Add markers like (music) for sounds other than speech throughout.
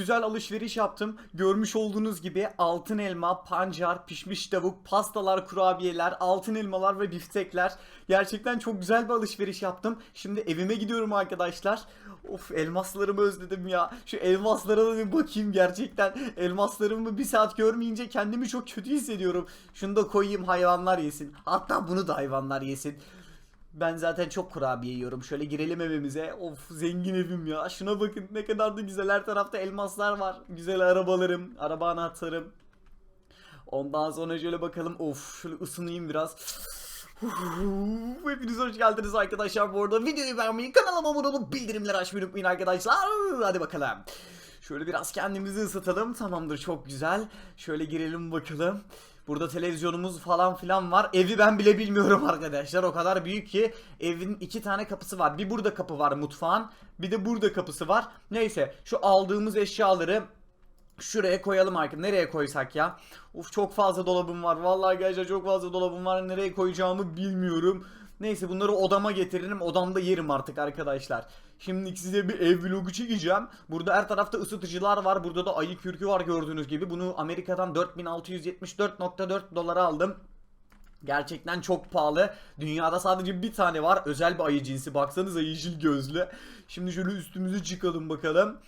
güzel alışveriş yaptım. Görmüş olduğunuz gibi altın elma, pancar, pişmiş tavuk, pastalar, kurabiyeler, altın elmalar ve biftekler. Gerçekten çok güzel bir alışveriş yaptım. Şimdi evime gidiyorum arkadaşlar. Of elmaslarımı özledim ya. Şu elmaslara da bir bakayım gerçekten. Elmaslarımı bir saat görmeyince kendimi çok kötü hissediyorum. Şunu da koyayım hayvanlar yesin. Hatta bunu da hayvanlar yesin. Ben zaten çok kurabiye yiyorum. Şöyle girelim evimize. Of zengin evim ya. Şuna bakın ne kadar da güzel. Her tarafta elmaslar var. Güzel arabalarım. Araba anahtarım. Ondan sonra şöyle bakalım. Of şöyle ısınayım biraz. Hepiniz hoş geldiniz arkadaşlar bu arada. Videoyu beğenmeyi, kanalıma abone olup bildirimleri açmayı unutmayın arkadaşlar. Hadi bakalım. Şöyle biraz kendimizi ısıtalım. Tamamdır çok güzel. Şöyle girelim bakalım. Burada televizyonumuz falan filan var. Evi ben bile bilmiyorum (laughs) arkadaşlar. O kadar büyük ki evin iki tane kapısı var. Bir burada kapı var mutfağın. Bir de burada kapısı var. Neyse şu aldığımız eşyaları Şuraya koyalım artık. Nereye koysak ya? Uf çok fazla dolabım var. Vallahi gerçekten çok fazla dolabım var. Nereye koyacağımı bilmiyorum. Neyse bunları odama getiririm. Odamda yerim artık arkadaşlar. Şimdi size bir ev vlogu çekeceğim. Burada her tarafta ısıtıcılar var. Burada da ayı kürkü var gördüğünüz gibi. Bunu Amerika'dan 4674.4 dolara aldım. Gerçekten çok pahalı. Dünyada sadece bir tane var. Özel bir ayı cinsi. Baksanıza yeşil gözlü. Şimdi şöyle üstümüzü çıkalım bakalım.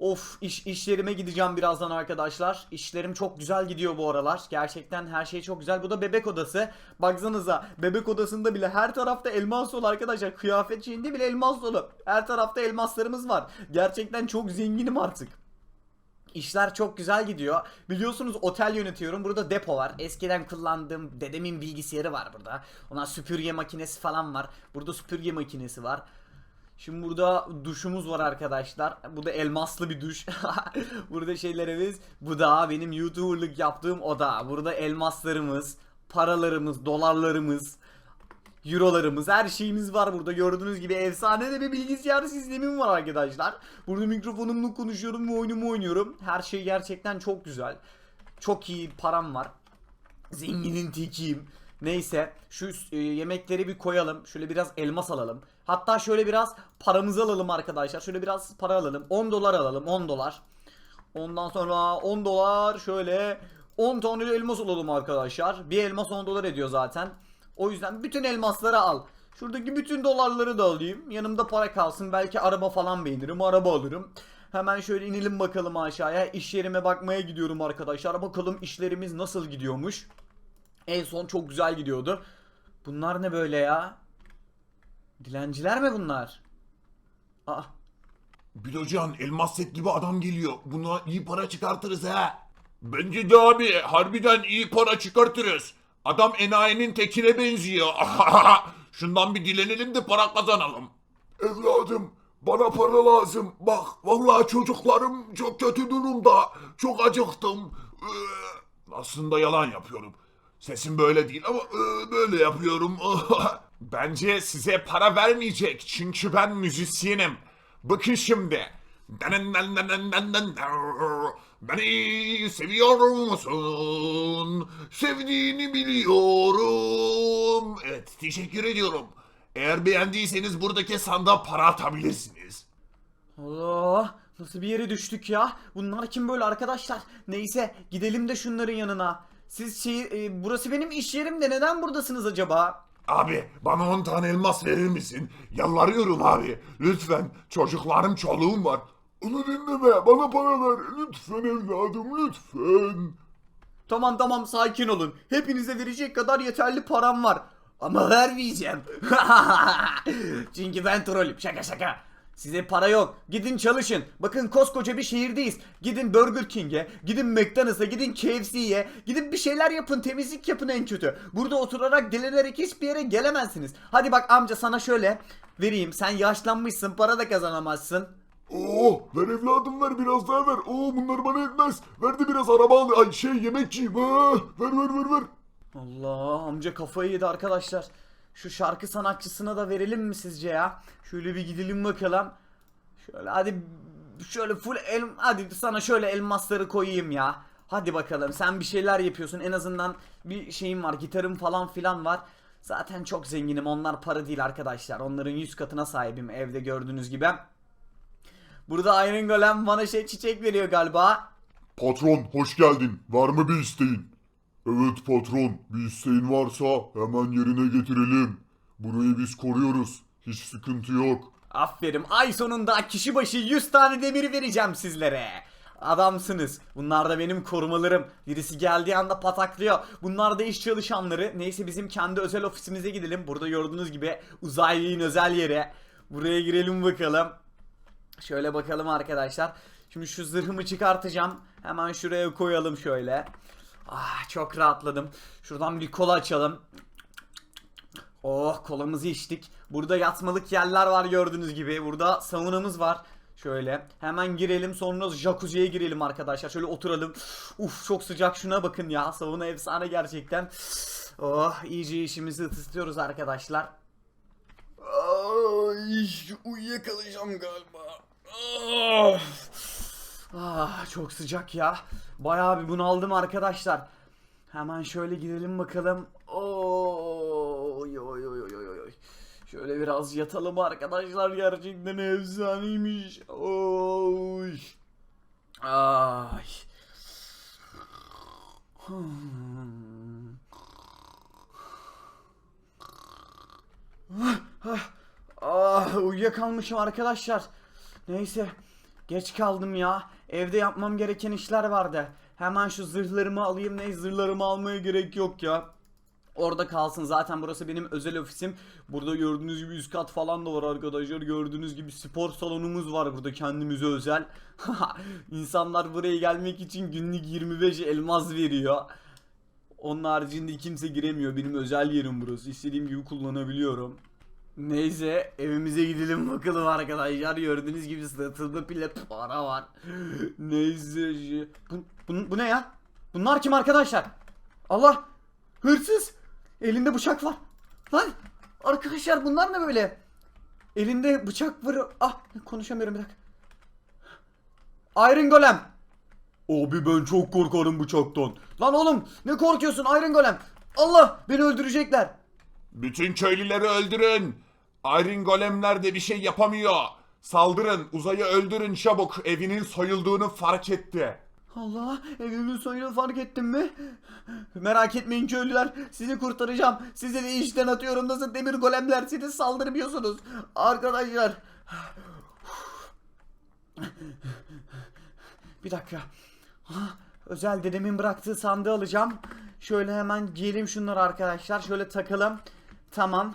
Of iş işlerime gideceğim birazdan arkadaşlar. İşlerim çok güzel gidiyor bu aralar. Gerçekten her şey çok güzel. Bu da bebek odası. Baksanıza bebek odasında bile her tarafta elmas dolu arkadaşlar. Kıyafet şeyinde bile elmas dolu. Her tarafta elmaslarımız var. Gerçekten çok zenginim artık. İşler çok güzel gidiyor. Biliyorsunuz otel yönetiyorum. Burada depo var. Eskiden kullandığım dedemin bilgisayarı var burada. Ona süpürge makinesi falan var. Burada süpürge makinesi var. Şimdi burada duşumuz var arkadaşlar. Bu da elmaslı bir duş. (laughs) burada şeylerimiz. Bu da benim YouTuber'lık yaptığım oda. Burada elmaslarımız, paralarımız, dolarlarımız, Eurolarımız, her şeyimiz var burada. Gördüğünüz gibi efsane de bir bilgisayar sistemim var arkadaşlar. Burada mikrofonumla konuşuyorum ve oyunumu oynuyorum. Her şey gerçekten çok güzel. Çok iyi param var. Zenginin tekiyim. Neyse şu e, yemekleri bir koyalım. Şöyle biraz elmas alalım. Hatta şöyle biraz paramızı alalım arkadaşlar. Şöyle biraz para alalım. 10 dolar alalım. 10 dolar. Ondan sonra 10 dolar şöyle 10 tane elmas alalım arkadaşlar. Bir elmas 10 dolar ediyor zaten. O yüzden bütün elmasları al. Şuradaki bütün dolarları da alayım. Yanımda para kalsın. Belki araba falan beğenirim. Araba alırım. Hemen şöyle inelim bakalım aşağıya. İş yerime bakmaya gidiyorum arkadaşlar. Bakalım işlerimiz nasıl gidiyormuş. En son çok güzel gidiyordu. Bunlar ne böyle ya? Dilenciler mi bunlar? Aa, Bilocan elmas set gibi adam geliyor. Buna iyi para çıkartırız ha. Bence de abi harbiden iyi para çıkartırız. Adam enayinin tekine benziyor. (laughs) Şundan bir dilenelim de para kazanalım. Evladım bana para lazım. Bak vallahi çocuklarım çok kötü durumda. Çok acıktım. Ee, Aslında yalan yapıyorum. Sesim böyle değil ama e, böyle yapıyorum. (laughs) Bence size para vermeyecek çünkü ben müzisyenim. Bakın şimdi. Beni seviyor musun? Sevdiğini biliyorum. Evet teşekkür ediyorum. Eğer beğendiyseniz buradaki sandığa para atabilirsiniz. Allah nasıl bir yere düştük ya? Bunlar kim böyle arkadaşlar? Neyse gidelim de şunların yanına. Siz şey, e, burası benim iş yerim de neden buradasınız acaba? Abi bana 10 tane elmas verir misin? Yalvarıyorum abi. Lütfen çocuklarım çoluğum var. Onu dinleme bana para ver. Lütfen evladım lütfen. Tamam tamam sakin olun. Hepinize verecek kadar yeterli param var. Ama vermeyeceğim. (laughs) Çünkü ben trollüm. Şaka şaka. Size para yok. Gidin çalışın. Bakın koskoca bir şehirdeyiz. Gidin Burger King'e, gidin McDonald's'a, gidin KFC'ye. Gidin bir şeyler yapın, temizlik yapın en kötü. Burada oturarak dilenerek hiçbir yere gelemezsiniz. Hadi bak amca sana şöyle vereyim. Sen yaşlanmışsın, para da kazanamazsın. Oo ver evladım ver biraz daha ver. Oo bunlar bana etmez. Ver de biraz araba al. Ay şey yemekçiyim. Ha, ver ver ver ver. Allah amca kafayı yedi arkadaşlar. Şu şarkı sanatçısına da verelim mi sizce ya? Şöyle bir gidelim bakalım. Şöyle hadi şöyle full el hadi sana şöyle elmasları koyayım ya. Hadi bakalım sen bir şeyler yapıyorsun en azından bir şeyim var gitarım falan filan var. Zaten çok zenginim onlar para değil arkadaşlar onların 100 katına sahibim evde gördüğünüz gibi. Burada Iron Golem bana şey çiçek veriyor galiba. Patron hoş geldin. Var mı bir isteğin? Evet patron bir isteğin varsa hemen yerine getirelim. Burayı biz koruyoruz. Hiç sıkıntı yok. Aferin ay sonunda kişi başı 100 tane demir vereceğim sizlere. Adamsınız. Bunlar da benim korumalarım. Birisi geldiği anda pataklıyor. Bunlar da iş çalışanları. Neyse bizim kendi özel ofisimize gidelim. Burada gördüğünüz gibi uzaylının özel yeri. Buraya girelim bakalım. Şöyle bakalım arkadaşlar. Şimdi şu zırhımı çıkartacağım. Hemen şuraya koyalım şöyle. Ah çok rahatladım. Şuradan bir kola açalım. Oh kolamızı içtik. Burada yatmalık yerler var gördüğünüz gibi. Burada saunamız var. Şöyle hemen girelim sonra jacuzziye girelim arkadaşlar. Şöyle oturalım. Uf çok sıcak şuna bakın ya. Sauna efsane gerçekten. Oh iyice işimizi ısıtıyoruz arkadaşlar. Ay uyuyakalacağım galiba. Ah. Ah, çok sıcak ya. Bayağı bir bunaldım arkadaşlar. Hemen şöyle gidelim bakalım. Oy oy oy oy oy oy. Şöyle biraz yatalım arkadaşlar gerçekten efsaneymiş. Oy. Ay. Hmm. Ah, uyuyakalmışım arkadaşlar. Neyse. Geç kaldım ya. Evde yapmam gereken işler vardı. Hemen şu zırhlarımı alayım. Ne zırhlarımı almaya gerek yok ya. Orada kalsın zaten burası benim özel ofisim. Burada gördüğünüz gibi üst kat falan da var arkadaşlar. Gördüğünüz gibi spor salonumuz var burada kendimize özel. (laughs) İnsanlar buraya gelmek için günlük 25 elmas veriyor. Onun haricinde kimse giremiyor. Benim özel yerim burası. İstediğim gibi kullanabiliyorum. Neyse evimize gidelim bakalım arkadaşlar. Gördüğünüz gibi sırtımda pile para var. Neyse. Bu, bu, bu ne ya? Bunlar kim arkadaşlar? Allah! Hırsız! Elinde bıçak var. Lan! Arkadaşlar bunlar ne böyle? Elinde bıçak var. Ah konuşamıyorum bir dakika. Iron Golem. Abi ben çok korkarım bıçaktan. Lan oğlum ne korkuyorsun Iron Golem? Allah beni öldürecekler. Bütün köylüleri öldürün. Iron golemler de bir şey yapamıyor. Saldırın uzayı öldürün çabuk. Evinin soyulduğunu fark etti. Allah evimin soyunu fark ettin mi? Merak etmeyin köylüler sizi kurtaracağım. Sizi de işten atıyorum nasıl demir golemler siz saldırmıyorsunuz. Arkadaşlar. Bir dakika. Özel dedemin bıraktığı sandığı alacağım. Şöyle hemen giyelim şunları arkadaşlar. Şöyle takalım. Tamam.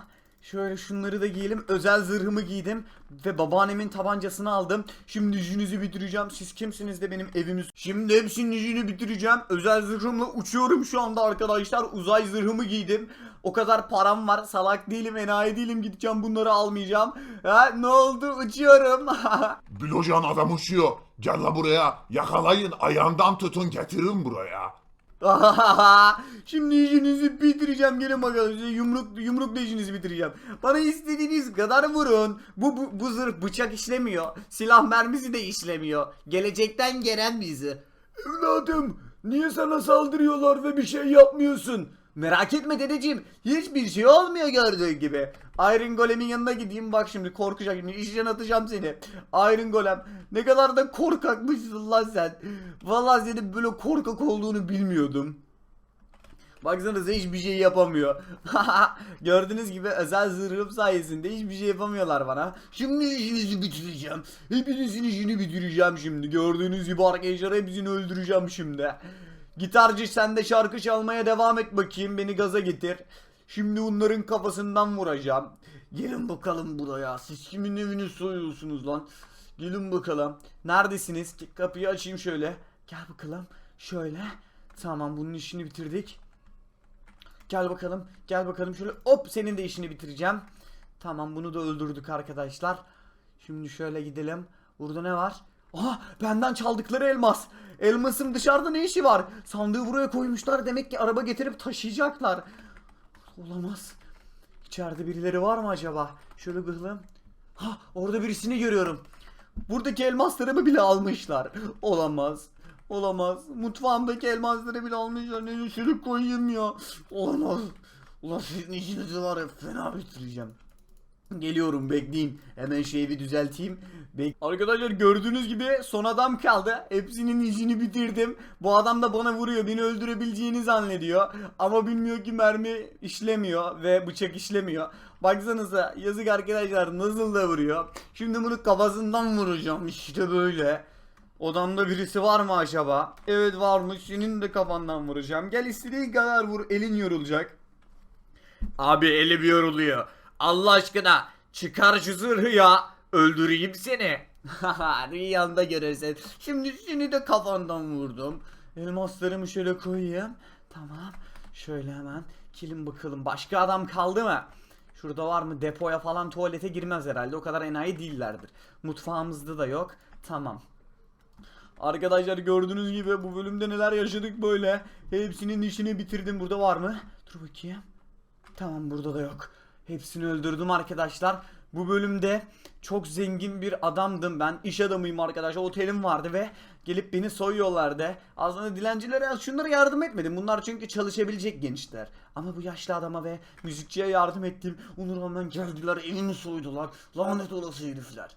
Şöyle şunları da giyelim. Özel zırhımı giydim. Ve babaannemin tabancasını aldım. Şimdi işinizi bitireceğim. Siz kimsiniz de benim evimiz. Şimdi hepsinin işini bitireceğim. Özel zırhımla uçuyorum şu anda arkadaşlar. Uzay zırhımı giydim. O kadar param var. Salak değilim, enayi değilim. Gideceğim bunları almayacağım. Ha, ne oldu? Uçuyorum. (laughs) Bilocan adam uçuyor. Gel la buraya. Yakalayın ayağından tutun getirin buraya. (laughs) Şimdi işinizi bitireceğim gelin bakalım size yumruk yumrukla işinizi bitireceğim. Bana istediğiniz kadar vurun. Bu, bu, bu zırh bıçak işlemiyor. Silah mermisi de işlemiyor. Gelecekten gelen bizi. Evladım niye sana saldırıyorlar ve bir şey yapmıyorsun? Merak etme dedeciğim. Hiçbir şey olmuyor gördüğün gibi. Iron Golem'in yanına gideyim bak şimdi korkacak şimdi işten atacağım seni. Iron Golem ne kadar da korkakmışsın lan sen. Vallahi senin böyle korkak olduğunu bilmiyordum. Baksanıza hiçbir şey yapamıyor. (laughs) Gördüğünüz gibi özel zırhım sayesinde hiçbir şey yapamıyorlar bana. Şimdi işinizi bitireceğim. Hepinizin işini bitireceğim şimdi. Gördüğünüz gibi arkadaşlar hepsini öldüreceğim şimdi. Gitarcı sen de şarkı çalmaya devam et bakayım. Beni gaza getir. Şimdi bunların kafasından vuracağım. Gelin bakalım buraya. Siz kimin evini soyuyorsunuz lan? Gelin bakalım. Neredesiniz? Kapıyı açayım şöyle. Gel bakalım. Şöyle. Tamam bunun işini bitirdik. Gel bakalım. Gel bakalım şöyle. Hop senin de işini bitireceğim. Tamam bunu da öldürdük arkadaşlar. Şimdi şöyle gidelim. Burada ne var? Aha benden çaldıkları elmas. Elmasın dışarıda ne işi var? Sandığı buraya koymuşlar. Demek ki araba getirip taşıyacaklar. Olamaz. İçeride birileri var mı acaba? Şöyle gıhlam. Ha orada birisini görüyorum. Buradaki elmaslarımı bile almışlar. Olamaz. Olamaz. Mutfağımdaki elmasları bile almışlar. Ne şöyle koyayım ya. Olamaz. Ulan sizin işinizi var ya fena bitireceğim. Geliyorum bekleyin. Hemen şu evi düzelteyim. Bek Arkadaşlar gördüğünüz gibi son adam kaldı. Hepsinin işini bitirdim. Bu adam da bana vuruyor. Beni öldürebileceğini zannediyor. Ama bilmiyor ki mermi işlemiyor ve bıçak işlemiyor. Baksanıza yazık arkadaşlar nasıl da vuruyor. Şimdi bunu kafasından vuracağım. İşte böyle. Odamda birisi var mı acaba? Evet varmış. Senin de kafandan vuracağım. Gel istediğin kadar vur. Elin yorulacak. Abi elim yoruluyor. Allah aşkına çıkar şu zırhı ya. Öldüreyim seni. (laughs) Rüyanda görürsen. Şimdi seni de kafandan vurdum. Elmaslarımı şöyle koyayım. Tamam. Şöyle hemen kilim bakalım. Başka adam kaldı mı? Şurada var mı? Depoya falan tuvalete girmez herhalde. O kadar enayi değillerdir. Mutfağımızda da yok. Tamam. Arkadaşlar gördüğünüz gibi bu bölümde neler yaşadık böyle. Hepsinin işini bitirdim. Burada var mı? Dur bakayım. Tamam burada da yok. Hepsini öldürdüm arkadaşlar. Bu bölümde çok zengin bir adamdım ben. İş adamıyım arkadaşlar. Otelim vardı ve gelip beni soyuyorlardı. Aslında dilencilere şunlara yardım etmedim. Bunlar çünkü çalışabilecek gençler. Ama bu yaşlı adama ve müzikçiye yardım ettim. Ona rağmen geldiler elimi soydular. Lanet olası herifler.